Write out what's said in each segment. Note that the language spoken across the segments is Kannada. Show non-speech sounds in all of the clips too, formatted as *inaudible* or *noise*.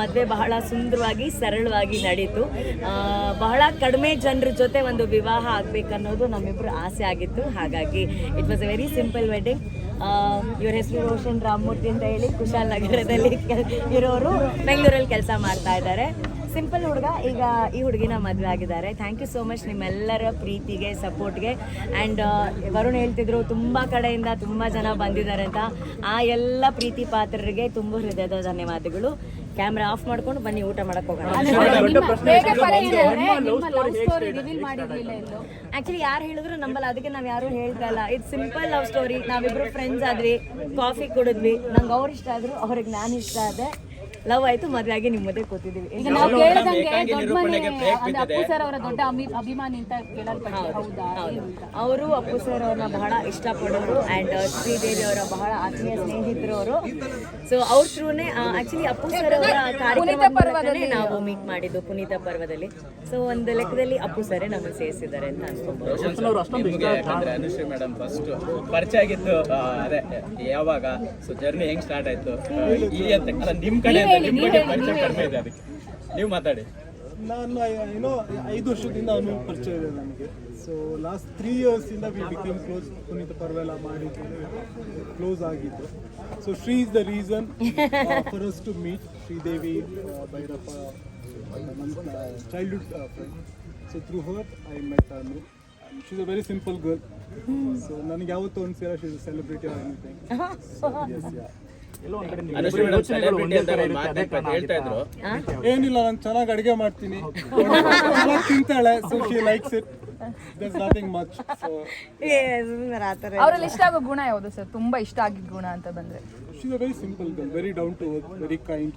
ಮದುವೆ ಬಹಳ ಸುಂದರವಾಗಿ, ಸರಳವಾಗಿ ನಡೀತು. ಬಹಳ ಕಡಿಮೆ ಜನರ ಜೊತೆ ಒಂದು ವಿವಾಹ ಆಗಬೇಕನ್ನೋದು ನಮ್ಮಿಬ್ಬರು ಆಸೆ ಆಗಿತ್ತು. ಹಾಗಾಗಿ it was a very simple wedding ಇವ್ರ ಹೆಸರು ರೋಷನ್ ರಾಮಮೂರ್ತಿ ಅಂತ ಹೇಳಿ ಕುಶಾಲ್ ನಗರದಲ್ಲಿ ಇರೋರು ಬೆಂಗಳೂರಲ್ಲಿ ಕೆಲಸ ಮಾಡ್ತಾ ಇದ್ದಾರೆ. ಸಿಂಪಲ್ ಹುಡುಗ, ಈಗ ಈ ಹುಡುಗಿನ ಮದುವೆ ಆಗಿದ್ದಾರೆ. ಥ್ಯಾಂಕ್ ಯು ಸೋ ಮಚ್ ನಿಮ್ಮೆಲ್ಲರ ಪ್ರೀತಿಗೆ ಸಪೋರ್ಟ್ಗೆ ಆ್ಯಂಡ್ ವರುಣ್ ಹೇಳ್ತಿದ್ರು, ತುಂಬ ಕಡೆಯಿಂದ ತುಂಬ ಜನ ಬಂದಿದ್ದಾರೆ ಅಂತ. ಆ ಎಲ್ಲ ಪ್ರೀತಿ ಪಾತ್ರರಿಗೆ ತುಂಬ ಹೃದಯದ ಧನ್ಯವಾದಗಳು. ಕ್ಯಾಮ್ರಾ ಆಫ್ ಮಾಡ್ಕೊಂಡು ಬನ್ನಿ ಊಟ ಮಾಡಕ್ ಹೋಗೋಣ. ಆಕ್ಚುಲಿ ಯಾರು ಹೇಳಿದ್ರು ನಂಬಲ್ಲ ಅದಕ್ಕೆ ನಾವ್ ಯಾರು ಹೇಳ್ತಾ ಇಲ್ಲ. ಇದು ಸಿಂಪಲ್ ಲವ್ ಸ್ಟೋರಿ ನಾವಿಬ್ರು ಫ್ರೆಂಡ್ಸ್ ಆದ್ವಿ ಕಾಫಿ ಕುಡಿದ್ವಿ. ನಂಗೆ ಅವ್ರು ಇಷ್ಟ ಆದ್ರು ಅವ್ರಿಗೆ ನಾನು ಇಷ್ಟ ಆದೆ. ಲವ್ ಆಯ್ತು ಮದ್ವೆ ಆಗಿ ನಿಮ್ ಮಧ್ಯೆ ಕೂತಿದೀವಿ. ಈಗ ನಾವು ಕೇಳಿದಂಗೆ ದೊಡ್ಡ ಮನೆ ಅಂದ್ರೆ ಅಪ್ಪು ಸರ್ ಅವರ ದೊಡ್ಡ ಅಭಿ- ಅಭಿಮಾನಿ ಅಂತ ಕೇಳಲ್ಪಟ್ಟಿದೆ. ಹೌದಾ ಏನು ಅಂತ? ಅವರು ಅಪ್ಪು ಸರ್ ಅವ್ರನ್ನ ಬಹಳ ಇಷ್ಟಪಡೋರು ಆ್ಯಂಡ್ ಶ್ರೀದೇವಿ ಅವರ ಬಹಳ ಆತ್ಮೀಯ ಸ್ನೇಹಿತರು ಅವರು. ಸೊ ಅವ್ರ ಥ್ರೂನೇ ಆಕ್ಚುಲಿ ಅಪ್ಪು ಸರ್ ಅವರ ಕಾರ್ಯಕ್ರಮ ನಾವು ಮೀಟ್ ಮಾಡಿದ್ದು ಪುನೀತ ಪರ್ವದಲ್ಲಿ. ಸೊ ಒಂದು ಲೆಕ್ಕದಲ್ಲಿ ಅಪ್ಪು ಸರ್ ನಮ್ಮನ್ನು ಸೇರಿಸಿದ್ದಾರೆ ಅಂತ ಅನ್ಸ್ಕೊಬೋದು ಅನುಶ್ರೀ ಮೇಡಮ್ ಫಸ್ಟ್ ಪರಿಚಯ ಆಗಿತ್ತು ಅದೇ ಯಾವಾಗ? ಸೊ ಜರ್ನಿ ಹೆಂಗ್ ಸ್ಟಾರ್ಟ್ ಆಯ್ತು? ಈ ಅಂತ. ನಿಮ್ ಕಡೆ ನಿಮ್ ಬಗ್ಗೆ ಪರಿಚಯ ಕಡಿಮೆ ಇದೆ ಅದಕ್ಕೆ. ನೀವು ಮಾತಾಡಿ. ನಾನು ಏನೋ ಐದು ವರ್ಷದಿಂದ ಅವನು ಪರಿಚಯ ಇದೆ ನನಗೆ. ಸೊ ಲಾಸ್ಟ್ ತ್ರೀ ಇಯರ್ಸಿಂದ ವಿ ಬಿಕಮ್ ಕ್ಲೋಸ್ ಪುನೀತ್ ಪರ್ವೆಲ್ಲ ಮಾಡಿದ್ದು ಕ್ಲೋಸ್ ಆಗಿದ್ದು. So Shri is the reason for us to meet Sridevi uh, Bhairappa ನನ್ನ childhood friend so through her I met Anu she's a very simple girl so ನನಗೆ ಯಾವತ್ತೂ ಅನ್ಸಿಲ್ಲ ಸಲ ಶೀಸ್ ಸೆಲೆಬ್ರಿಟಿ ಆರ್ ಎನಿಥಿಂಗ್ ಹೇಳ್ತಾ ಇದ್ರು. ಏನಿಲ್ಲ ನಾನು ಚೆನ್ನಾಗಿ ಅಡಿಗೆ ಮಾಡ್ತೀನಿ. ತಿಂತಾಳೆ so she likes it there's nothing much ಅವರಲ್ಲಿ ಇಷ್ಟ ಆಗೋ ಗುಣ ಯಾವುದು ಸರ್? ತುಂಬಾ ಇಷ್ಟ ಆಗಿದ್ದ ಗುಣ ಅಂತ ಬಂದ್ರೆ. She is a very simple girl very down to work very kind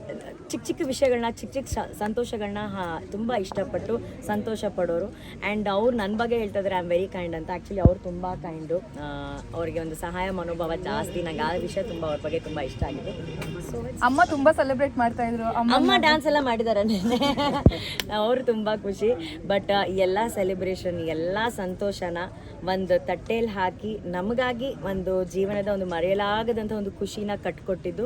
ಚಿಕ್ಕ ಚಿಕ್ಕ ವಿಷಯಗಳನ್ನ ಚಿಕ್ಕ ಚಿಕ್ಕ ಸಂತೋಷಗಳನ್ನ ತುಂಬ ಇಷ್ಟಪಟ್ಟು ಸಂತೋಷ ಪಡೋರು. ಆ್ಯಂಡ್ ಅವ್ರು ನನ್ನ ಬಗ್ಗೆ ಹೇಳ್ತಾ ಇದ್ದಾರೆ ಐ ಆಮ್ ವೆರಿ ಕೈಂಡ್ ಅಂತ. ಆ್ಯಕ್ಚುಲಿ ಅವ್ರು ತುಂಬ ಕೈಂಡು ಅವರಿಗೆ ಒಂದು ಸಹಾಯ ಮನೋಭಾವ ಜಾಸ್ತಿ. ನಂಗೆ ಆ ವಿಷಯ ತುಂಬ ಅವ್ರ ಬಗ್ಗೆ ತುಂಬ ಇಷ್ಟ ಆಗಿದೆ. ಅಮ್ಮ ತುಂಬ ಸೆಲೆಬ್ರೇಟ್ ಮಾಡ್ತಾ ಇದ್ರು ಅಮ್ಮ ಅಮ್ಮ ಡ್ಯಾನ್ಸ್ ಎಲ್ಲ ಮಾಡಿದ್ದಾರೆ ಅವರು ತುಂಬ ಖುಷಿ. ಬಟ್ ಎಲ್ಲ ಸೆಲೆಬ್ರೇಷನ್ ಎಲ್ಲ ಸಂತೋಷನ ಒಂದು ತಟ್ಟೆಯಲ್ಲಿ ಹಾಕಿ ನಮಗಾಗಿ ಒಂದು ಜೀವನದ ಒಂದು ಮರೆಯಲಾಗದಂಥ ಒಂದು ಖುಷಿನ ಕಟ್ಕೊಟ್ಟಿದ್ದು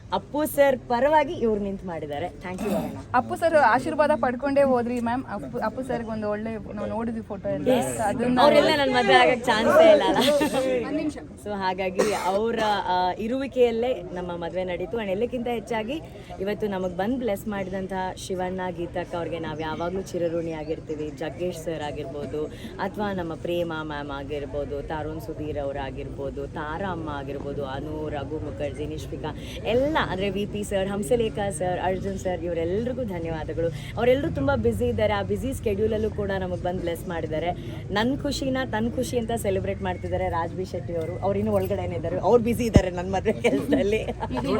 ಅಪ್ಪು ಸರ್ ಪರವಾಗಿ ಇವ್ರು ನಿಂತು ಮಾಡಿದ್ದಾರೆ. ಥ್ಯಾಂಕ್ ಯು ಅಪ್ಪು ಸರ್ ಆಶೀರ್ವಾದ ಪಡ್ಕೊಂಡೇ ಹೋದ್ರಿ ಮ್ಯಾಮ್. ಅಪ್ಪು ಅಪ್ಪು ಸರ್ಗೆ ಒಂದು ಒಳ್ಳೆ ನಾವು ನೋಡಿದ್ವಿ ಫೋಟೋ ಎಲ್ಲ. ಅದನ್ನ ಅವರೆಲ್ಲ ನನ್ನ ಮದುವೆ ಆಗಕ್ಕೆ ಚಾನ್ಸ್ ಇಲ್ಲ. *laughs* ಸೊ ಹಾಗಾಗಿ ಅವರ ಇರುವಿಕೆಯಲ್ಲೇ ನಮ್ಮ ಮದುವೆ ನಡೀತು. ಅಂಡ್ ಎಲ್ಲಕ್ಕಿಂತ ಹೆಚ್ಚಾಗಿ ಇವತ್ತು ನಮಗೆ ಬಂದು ಬ್ಲೆಸ್ ಮಾಡಿದಂತಹ ಶಿವಣ್ಣ ಗೀತಕ್ಕ ಅವ್ರಿಗೆ ನಾವು ಯಾವಾಗಲೂ ಚಿರಋಣಿ ಆಗಿರ್ತೀವಿ. ಜಗ್ಗೇಶ್ ಸರ್ ಆಗಿರ್ಬೋದು ಅಥವಾ ನಮ್ಮ ಪ್ರೇಮ ಮ್ಯಾಮ್ ಆಗಿರ್ಬೋದು ತರುಣ್ ಸುಧೀರ್ ಅವರಾಗಿರ್ಬೋದು ತಾರಾ ಅಮ್ಮ ಆಗಿರ್ಬೋದು ಅನು ರಘು ಮುಖರ್ಜಿ ನಿಶ್ವಿಕಾ ಎಲ್ಲ ಅಂದರೆ V P sir Hamsalekha sir Arjun sir ಇವರೆಲ್ಲರಿಗೂ ಧನ್ಯವಾದಗಳು. ಅವರೆಲ್ಲರೂ ತುಂಬ ಬ್ಯುಸಿ ಇದ್ದಾರೆ. ಆ ಬ್ಯುಸಿ ಸ್ಕೆಡ್ಯೂಲಲ್ಲೂ ಕೂಡ ನಮಗೆ ಬಂದು ಬ್ಲೆಸ್ ಮಾಡಿದ್ದಾರೆ. ನನ್ನ ಖುಷಿನ ತನ್ನ ಖುಷಿ ಅಂತ ಸೆಲೆಬ್ರೇಟ್ ಮಾಡ್ತಿದ್ದಾರೆ ರಾಜ್ ಬಿ ಶೆಟ್ಟಿ ಅವರು. ಅವ್ರು ಇನ್ನೂ ಒಳಗಡೆನೇ ಇದ್ದಾರೆ. ಅವ್ರು ಬ್ಯುಸಿ ಇದ್ದಾರೆ ನನ್ನ ಮದುವೆ ಕೆಲಸದಲ್ಲಿ. ಈಗ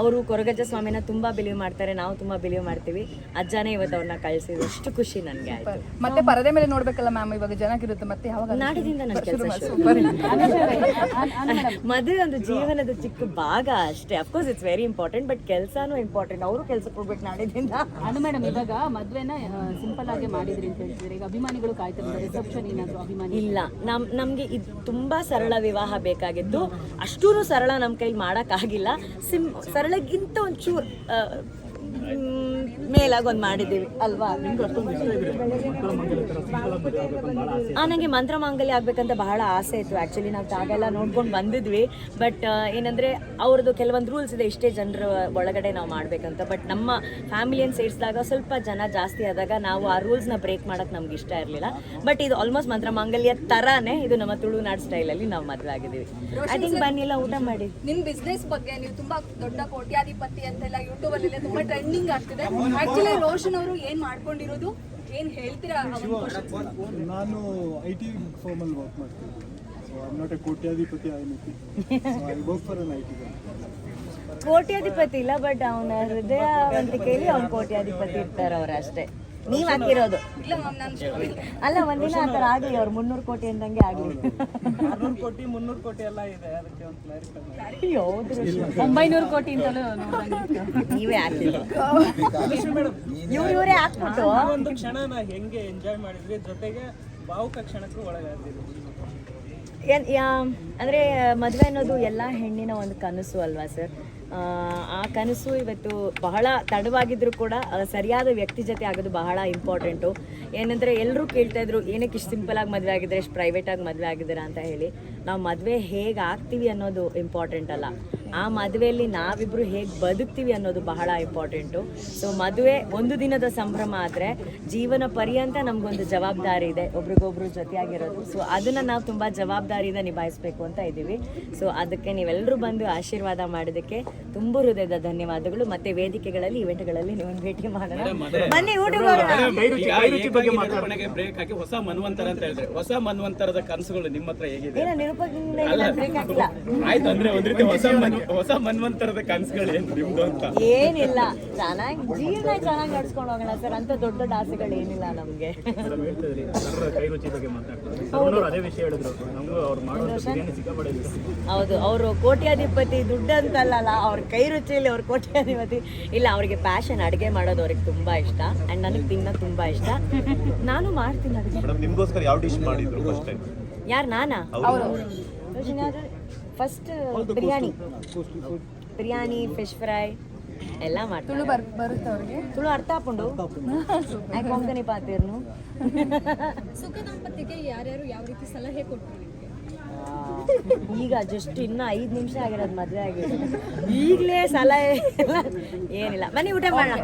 ಅವರು ಕೊರಗಜ್ಜ ಸ್ವಾಮಿನ ತುಂಬಾ ಬಿಲೀವ್ ಮಾಡ್ತಾರೆ ನಾವು ತುಂಬಾ ಬಿಲೀವ್ ಮಾಡ್ತೀವಿ. ಅಜ್ಜಾನೇ ಇವತ್ತು ಅವ್ರನ್ನ ಕಳಿಸಿದ್ರು. ಅಷ್ಟು ಖುಷಿ ನನಗೆ ಆಯ್ತು. ಮತ್ತೆ ಪರದೆ ಮೇಲೆ ನೋಡ್ಬೇಕಲ್ಲ ಮ್ಯಾಮ್ ಇವಾಗ ಜನಕ್ಕಿರುತ್ತೆ ಮತ್ತೆ ಯಾವಾಗ ನಾಡಿದಿಂದ ನನ್ನ ಕೆಲಸ ಮದುವೆ ಒಂದು ಜೀವನದ ಚಿಕ್ಕ ಭಾಗ ಅಷ್ಟೇ. Of course it's very important but ಕೆಲಸನೂ ಇಂಪಾರ್ಟೆಂಟ್ ಅವರು ಕೆಲಸಕ್ಕೆ ಹೋಗ್ಬೇಕು ನಾಡಿದಿಂದ ಅದು ಮೇಡಮ್ ಇವಾಗ ಮದ್ವೆನ ಸಿಂಪಲ್ ಆಗಿ ಮಾಡಿದ್ರಿ ಅಂತ ಹೇಳ್ತಿದ್ರೆ ಈಗ ಅಭಿಮಾನಿಗಳು ಕಾಯ್ತಾರೆ ರಿಸೆಪ್ಷನ್ ಏನಾದ್ರು ಅಭಿಮಾನಿ ಇಲ್ಲ. ನಮ್ ನಮಗೆ ಇದು ತುಂಬಾ ಸರಳ ವಿವಾಹ ಬೇಕಾಗಿತ್ತು ಅಷ್ಟೂ ಸರಳ ನಮ್ಮ ಕೈಲಿ ಮಾಡೋಕ್ಕಾಗಿಲ್ಲ ಸಿಮ್ ಸರಳಗಿಂತ ಒಂಚೂರು ಮೇಲಾಗಿ ಒಂದು ಮಾಡಿದ್ದೀವಿ. ಅಲ್ವಾ? ಆ ನನಗೆ ಮಂತ್ರ ಮಾಂಗಲ್ಯ ಆಗ್ಬೇಕಂತ ಬಹಳ ಆಸೆ ಇತ್ತು. ಆ್ಯಕ್ಚುಲಿ ನಾವು ಜಾಗೆಲ್ಲ ನೋಡ್ಕೊಂಡು ಬಂದಿದ್ವಿ. ಬಟ್ ಏನಂದರೆ ಅವ್ರದ್ದು ಕೆಲವೊಂದು ರೂಲ್ಸ್ ಇದೆ. ಇಷ್ಟೇ ಜನರ ಒಳಗಡೆ ನಾವು ಮಾಡಬೇಕಂತ. ಬಟ್ ನಮ್ಮ ಫ್ಯಾಮಿಲಿಯನ್ನು ಸೇರಿಸಿದಾಗ ಸ್ವಲ್ಪ ಜನ ಜಾಸ್ತಿ ಆದಾಗ ನಾವು ಆ ರೂಲ್ಸ್ನ ಬ್ರೇಕ್ ಮಾಡೋಕ್ಕೆ ನಮ್ಗೆ ಇಷ್ಟ ಇರಲಿಲ್ಲ. ಬಟ್ ಇದು ಆಲ್ಮೋಸ್ಟ್ ಮಂತ್ರ ಮಾಂಗಲ್ಯ ತರಾನೇ ಇದು ನಮ್ಮ ತುಳುನಾಡು ಸ್ಟೈಲಲ್ಲಿ ನಾವು ಮದುವೆ ಆಗಿದ್ದೀವಿ. ಐ ಥಿಂಕ್ ಬನ್ನಿಲ್ಲ ಊಟ ಮಾಡಿ. ನಿಮ್ ಬಿಸ್ನೆಸ್ ಬಗ್ಗೆ ನೀವು ತುಂಬಾ ದೊಡ್ಡ ಕೋಟ್ಯಾಧಿಪತಿ ಅಂತೆಲ್ಲ ಯೂಟ್ಯೂಬ್ ಅಲ್ಲಿ ತುಂಬಾ ಟ್ರೆಂಡಿಂಗ್ ಆಗ್ತಿದೆ. ಆಕ್ಚುಲಿ ರೋಷನ್ ಅವರು ಏನ್ ಮಾಡ್ಕೊಂಡಿರೋದು? ಏನ್ ಹೇಳ್ತೀರಾ ಆ ಒಂದು question? ನಾನು ಐ ಟಿ ಫರ್ಮಲ್ಲಿ ವರ್ಕ್ ಮಾಡ್ತೀನಿ ಸೊ ಐ ನಾಟ್ ಎ ಕೋಟ್ಯಾಧಿಪತಿ ಐನಿತಿ ಮಿತಿ so I work for an I T ಕೋಟ್ಯಾಧಿಪತಿ ಇಲ್ಲ ಬಟ್ ಅವನ ಹೃದಯವಂತಿಕೆಯಲ್ಲಿ ಅವ್ನು ಕೋಟ್ಯಾಧಿಪತಿ ಇರ್ತಾರೆ ಅವ್ರು ಅಷ್ಟೇ. ನೀವ್ ಹಾಕಿರೋದು. ಇಲ್ಲ ಮ್ಯಾಮ್ ನಾನು ಅಲ್ಲ ಒಂದಿನ ಆ ತರ ಆಗ್ಲಿ ಅವ್ರು ಮುನ್ನೂರು ಕೋಟಿ ಅಂದಂಗೆ ಆಗ್ಲಿ. ಕೋಟಿ ಮುನ್ನೂರು ಕೋಟಿ ಎಲ್ಲ ಇದೆ ಅದಕ್ಕೆ ಒಂದು ಅಯ್ಯೋ, ಹೌದು. ಒಂಬೈನೂರು ಕೋಟಿ ಅಂತಲೂ ನೀವೇ ಹಾಕಿದ್ರು ಇವ್ರು ಇವರೇ ಹಾಕ್ಬಿಟ್ಟು. ಒಂದು ಕ್ಷಣನ ಹೆಂಗೆ ಎಂಜಾಯ್ ಮಾಡಿದ್ವಿ ಜೊತೆಗೆ ಭಾವುಕ ಕ್ಷಣಕ್ಕೂ ಒಳಗಾದ್ರಿ ಅಂದ್ರೆ ಮದುವೆ ಅನ್ನೋದು ಎಲ್ಲ ಹೆಣ್ಣಿನ ಒಂದು ಕನಸು ಅಲ್ವಾ ಸರ್? ಆ ಕನಸು ಇವತ್ತು ಬಹಳ ತಡವಾಗಿದ್ರೂ ಕೂಡ ಸರಿಯಾದ ವ್ಯಕ್ತಿ ಜೊತೆ ಆಗೋದು ಬಹಳ ಇಂಪಾರ್ಟೆಂಟು ಏನಂದರೆ ಎಲ್ಲರೂ ಕೇಳ್ತಾ ಇದ್ರು, ಏನಕ್ಕೆ ಇಷ್ಟು ಸಿಂಪಲ್ ಆಗಿ ಮದುವೆ ಆಗಿದ್ರೆ ಇಷ್ಟು ಪ್ರೈವೇಟಾಗಿ ಮದುವೆ ಆಗಿದ್ದೀರಾ? ಅಂತ ಹೇಳಿ. ನಾವು ಮದುವೆ ಹೇಗೆ ಆಗ್ತೀವಿ ಅನ್ನೋದು ಇಂಪಾರ್ಟೆಂಟ್ ಅಲ್ಲ. ಆ ಮದುವೆಯಲ್ಲಿ ನಾವಿಬ್ರು ಹೇಗೆ ಬದುಕ್ತೀವಿ ಅನ್ನೋದು ಬಹಳ ಇಂಪಾರ್ಟೆಂಟು ಸೊ ಮದುವೆ ಒಂದು ದಿನದ ಸಂಭ್ರಮ ಆದರೆ ಜೀವನ ಪರ್ಯಂತ ನಮಗೊಂದು ಜವಾಬ್ದಾರಿ ಇದೆ ಒಬ್ರಿಗೊಬ್ರು ಜೊತೆಯಾಗಿರೋದು. ಸೊ ಅದನ್ನು ನಾವು ತುಂಬ ಜವಾಬ್ದಾರಿಯಿಂದ ನಿಭಾಯಿಸಬೇಕು ಅಂತ ಇದ್ದೀವಿ. ಸೊ ಅದಕ್ಕೆ ನೀವೆಲ್ಲರೂ ಬಂದು ಆಶೀರ್ವಾದ ಮಾಡೋದಕ್ಕೆ ತುಂಬ ಹೃದಯದ ಧನ್ಯವಾದಗಳು. ಮತ್ತೆ ವೇದಿಕೆಗಳಲ್ಲಿ ಇವೆಂಟ್ಗಳಲ್ಲಿ ನೀವು ಭೇಟಿ ಮಾಡೋಣ. ಬನ್ನಿ ಊಟಕ್ಕೆ ಹೊಸ ಮನ್ವಂತರ ಅಂತ ಹೇಳಿದ್ರೆ ಹೊಸ ಮನ್ವಂತರದ ಕನಸುಗಳು ನಿಮ್ಮ ಹತ್ರ ಹೇಗಿದೆ ಆಯ್ತು ಅಂದ್ರೆ ಒಂದ್ ರೀತಿ ಹೊಸ ಮನ್ ಹೊಸ ಮನ್ವಂತರದ ಕನಸುಗಳೇನು ಏನು ನಿಮ್ದು ಅಂತ? ಏನಿಲ್ಲ. ಚೆನ್ನಾಗಿ ಜೀವನ ಚೆನ್ನಾಗಿ ನಡ್ಸ್ಕೊಂಡು ಹೋಗೋಣ ಸರ್. ಅಂತ ದೊಡ್ಡ ದೊಡ್ಡ ಆಸೆಗಳು ಏನಿಲ್ಲ ನಮಗೆ. ಮೇಡಮ್ ಹೇಳ್ತಿದ್ರಿ ಬಗ್ಗೆ ಮಾತಾಡ್ತಾರೆ ಅದೇ ವಿಷಯ ಹೇಳಿದ್ರು. ನಮಗೂ ಅವ್ರು ಮಾಡುವಂಥ ಬಿರಿಯಾನಿ ಸಿಕ್ಕಾಪಟ್ಟೆ ಇಷ್ಟ. ಹೌದು ಅವರು ಕೋಟ್ಯಾಧಿಪತಿ ದುಡ್ಡು ಅಂತಲ್ಲ ಅವ್ರ ಕೈ ರುಚಿಯಲ್ಲಿ ಅವ್ರ ಕೋಟ್ಯಾಧಿಪತಿ. ಇಲ್ಲ ಅವ್ರಿಗೆ ಪ್ಯಾಷನ್ ಅಡುಗೆ ಮಾಡೋದು ಅವ್ರಿಗೆ ತುಂಬಾ ಇಷ್ಟ. ಆ್ಯಂಡ್ ನನಗೆ ತಿನ್ನೋದು ತುಂಬಾ ಇಷ್ಟ. ನಾನು ಮಾಡ್ತೀನಿ ಅಡುಗೆ. ಮೇಡಮ್ ನಿಮ್ಗೋಸ್ಕರ ಯಾವ ಡಿಶ್ ಮಾಡಿದ್ರು ಫಸ್ಟ್ ಟೈಮ್ ಯಾರು ನಾನಾ? First biryani biryani fish fry ಎಲ್ಲ ಮಾಡ್ತಾರೆ ತುಳು ಬರ್ ಬರುತ್ತೆ ಅವ್ರಿಗೆ ತುಳು ಅರ್ಥ ಹಾಕೊಂಡು ಆಯ್ಕೆ ಕೊಂಕಣಿ ಪಾತಿರ್ನು ಸುಖ ದಂಪತಿಗೆ ಯಾರ್ಯಾರು ಯಾವ ರೀತಿ ಸಲಹೆ ಕೊಟ್ಟರು ಈಗ ಜಸ್ಟ್ ಇನ್ನು ಐದು ನಿಮಿಷ ಆಗಿರೋದು ಮದುವೆ ಆಗಿರೋದು ಈಗಲೇ ಸಲಹೆ ಏನಿಲ್ಲ. ಮನೆ ಊಟ ಮಾಡೋಣ.